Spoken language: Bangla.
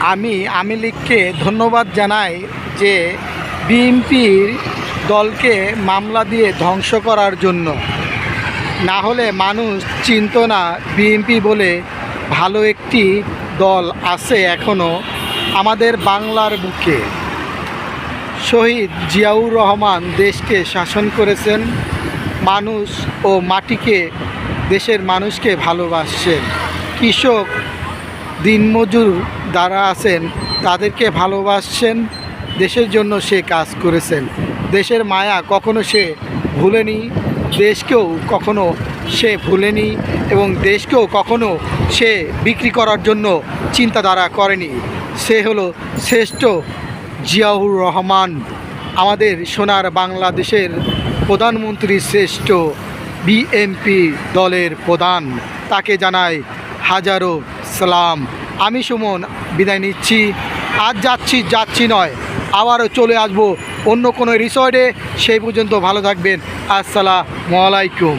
আমি আমি লীগকে ধন্যবাদ জানাই যে বিএনপির দলকে মামলা দিয়ে ধ্বংস করার জন্য। না হলে মানুষ চিনত না বিএনপি বলে ভালো একটি দল আছে এখনও আমাদের বাংলার বুকে। শহীদ জিয়াউর রহমান দেশকে শাসন করেছেন, মানুষ ও মাটিকে, দেশের মানুষকে ভালোবাসছেন। কৃষক দিনমজুর যারা আছেন, তাদেরকে ভালোবাসছেন, দেশের জন্য সে কাজ করেছেন। দেশের মায়া কখনো সে ভুলেনি, দেশকেও কখনো সে ভুলেনি এবং দেশকেও কখনো সে বিক্রি করার জন্য চিন্তাধারা করেনি। সে হলো শ্রেষ্ঠ জিয়াউর রহমান, আমাদের সোনার বাংলাদেশের প্রধানমন্ত্রী শ্রেষ্ঠ বিএনপি দলের প্রধান। তাকে জানায় হাজারো সালাম। আমি সুমন, বিদায় নিচ্ছি। আজ যাচ্ছি যাচ্ছি নয়, আবারও চলে আসব অন্য কোনো রিসর্টে। সেই পর্যন্ত ভালো থাকবেন। আসসালামু আলাইকুম।